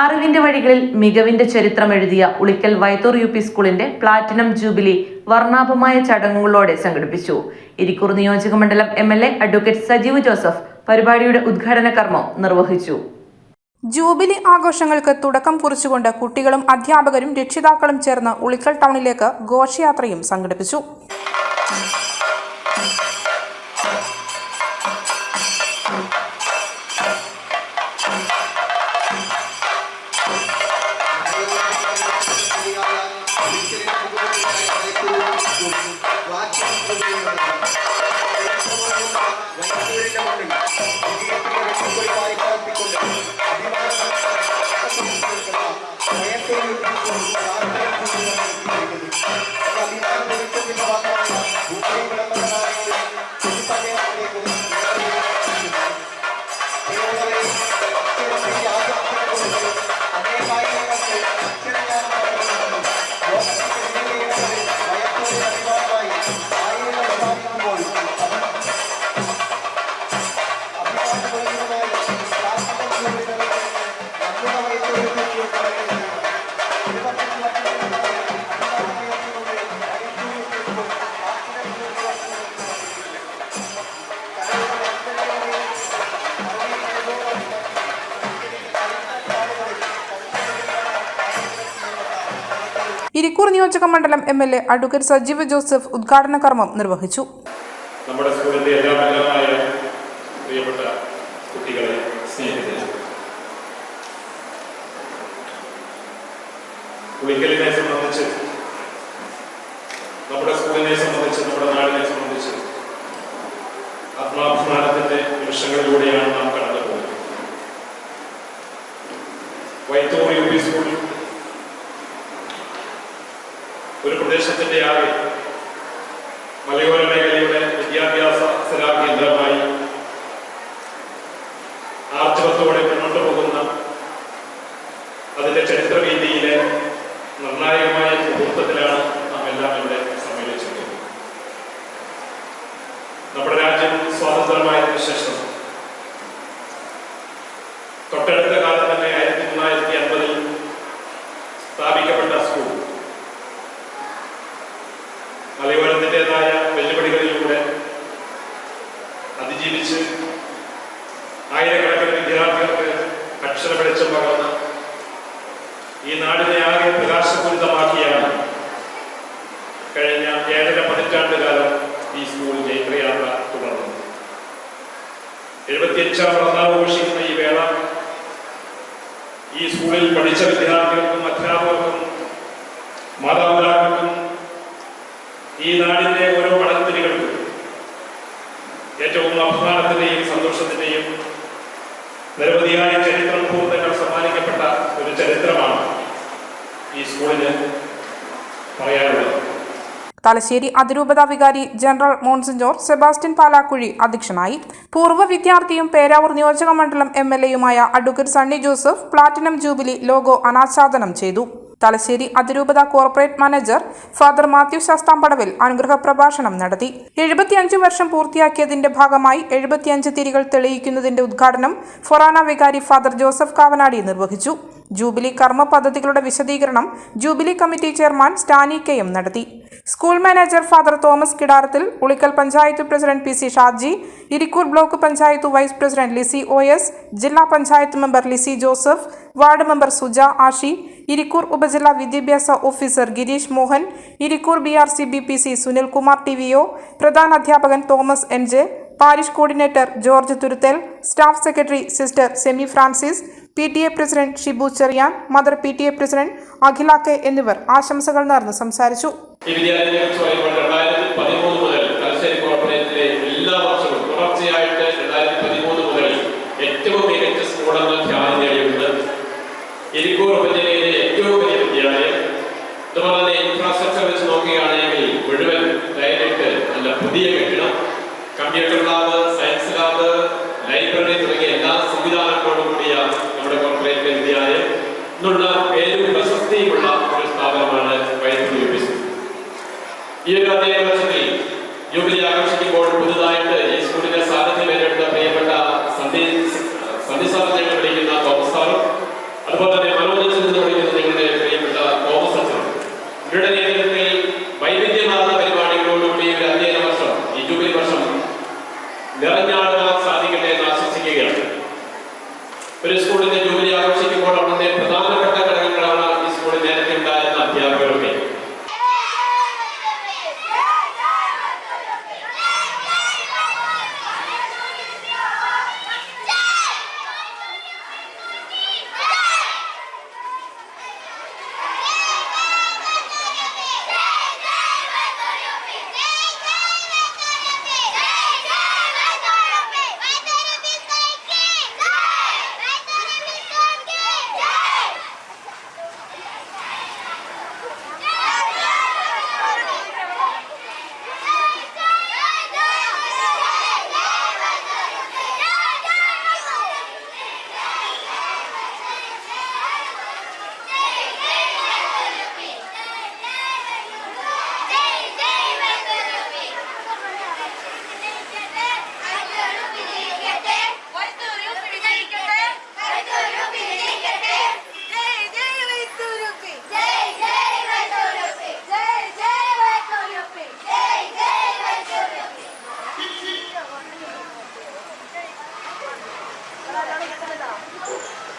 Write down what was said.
അറിവിന്റെ വഴികളിൽ മികവിന്റെ ചരിത്രം എഴുതിയ ഉളിക്കൽ വൈത്തൂർ യു പി സ്കൂളിന്റെ പ്ലാറ്റിനം ജൂബിലി വർണാഭമായ ചടങ്ങുകളോടെ സംഘടിപ്പിച്ചു. ഇരിക്കൂർ നിയോജക മണ്ഡലം M L A advocate Sajeev Joseph പരിപാടിയുടെ ഉദ്ഘാടന കർമ്മം നിർവഹിച്ചു. ജൂബിലി ആഘോഷങ്ങൾക്ക് തുടക്കം കുറിച്ചുകൊണ്ട് കുട്ടികളും അധ്യാപകരും രക്ഷിതാക്കളും ചേർന്ന് ഉളിക്കൽ ടൗണിലേക്ക് ഘോഷയാത്രയും സംഘടിപ്പിച്ചു. ഇരിക്കൂർ നിയോജക മണ്ഡലം M L A advocate Sajeev Joseph ഉദ്ഘാടന കർമ്മം നിർവഹിച്ചു. നമ്മുടെ സ്കൂളിന്റെ എല്ലാ എല്ലാമായ പ്രിയപ്പെട്ട കുട്ടികളെ സ്നേഹിതരെ പുളിക്കലിനെ സംബന്ധിച്ച് നമ്മുടെ സ്കൂളിനെ സംബന്ധിച്ച് നമ്മുടെ നാടിനെ സംബന്ധിച്ച് ആത്മാഭിമാനത്തിന്റെ നിമിഷങ്ങളിലൂടെയാണ് നാം കടന്നു പോകുന്നത് വൈത്തൂർ യു പി സ്കൂൾ ഒരു പ്രദേശത്തിന്റെ ആകെ മലയോര വെളിച്ചം പകർന്ന് ഈ നാടിനെ ആകെ പ്രകാശപൂരിതമാക്കിയാണ്. കഴിഞ്ഞ ഏഴര പതിറ്റാണ്ട് കാലം ഈ സ്കൂൾ ജൈത്രയാത്ര തുടർന്നത്. എഴുപത്തിയഞ്ചാം ഘോഷിക്കുന്ന ഈ വേള ഈ സ്കൂളിൽ പഠിച്ച വിദ്യാർത്ഥികൾക്കും അധ്യാപകർക്കും നിരവധിയായ ചരിത്ര മുഹൂർത്തങ്ങൾ സമ്മാനിക്കപ്പെട്ട ഒരു ചരിത്രമാണ് ഈ സ്കൂളിന് പറയാനുള്ളത്. തലശ്ശേരി അതിരൂപത വികാരി ജനറൽ മോൺസിഞ്ചോർ സെബാസ്റ്റ്യൻ പാലാക്കുഴി അധ്യക്ഷനായി. പൂർവ വിദ്യാർത്ഥിയും പേരാവൂർ നിയോജക മണ്ഡലം M L എയുമായ advocate Sunny Joseph platinum jubilee logo അനാച്ഛാദനം ചെയ്തു. തലശ്ശേരി അതിരൂപത corporate manager father Mathew Sasthampadavil അനുഗ്രഹ പ്രഭാഷണം നടത്തി. എഴുപത്തിയഞ്ച് വർഷം പൂർത്തിയാക്കിയതിന്റെ ഭാഗമായി എഴുപത്തിയഞ്ച് തിരികൾ തെളിയിക്കുന്നതിന്റെ ഉദ്ഘാടനം ഫൊറാന വികാരി ഫാദർ ജോസഫ് കാവനാടി നിർവഹിച്ചു. ജൂബിലി കർമ്മ പദ്ധതികളുടെ വിശദീകരണം ജൂബിലി കമ്മിറ്റി ചെയർമാൻ സ്റ്റാനി കെയും നടത്തി. School manager father Thomas Kidarathil Ulikkal panchayat president P C Shaji Irikkur block panchayat vice president Lissy O S ജില്ലാ panchayat member Lissy Joseph ward member Suja Ashi Irikkur ഉപജില്ലാ വിദ്യാഭ്യാസ officer Gireesh Mohan Irikkur B R C B P C Sunilkumar T V O പ്രധാന അധ്യാപകൻ Thomas N J parish coordinator George Thuruthel staff secretary sister Semi Francis P T A president Shibu Cheriyan mother P T A president Akhila K എന്നിവർ ആശംസകൾ നേർന്ന് സംസാരിച്ചു. ഈ മുതൽ എല്ലാ വർഷവും മുതൽ ഏറ്റവും മികച്ച ഏറ്റവും തന്നെ ഇൻഫ്രാസ്ട്രക്ചർ വെച്ച് നോക്കുകയാണെങ്കിൽ മുഴുവൻ ഡയറക്റ്റ് നല്ല പുതിയ കെട്ടിടം. കമ്പ്യൂട്ടർ എന്നുള്ള പേരും പ്രശസ്തിയുമുള്ള ഒരു സ്ഥാപനമാണ് വൈദ്യുതി യു പി സ്കൂൾ ഈ ഒരു അതേ വർഷത്തിൽ ജൂബിലി ആഘോഷിക്കുമ്പോൾ പുതുതായിട്ട് ഈ സ്കൂളിന്റെ സാന്നിധ്യം ഏറ്റെടുത്ത പ്രിയപ്പെട്ട സന്ധി സാർ ഞങ്ങൾ വിളിക്കുന്ന തോമസ് സാറും അതുപോലെ തന്നെ 看得到。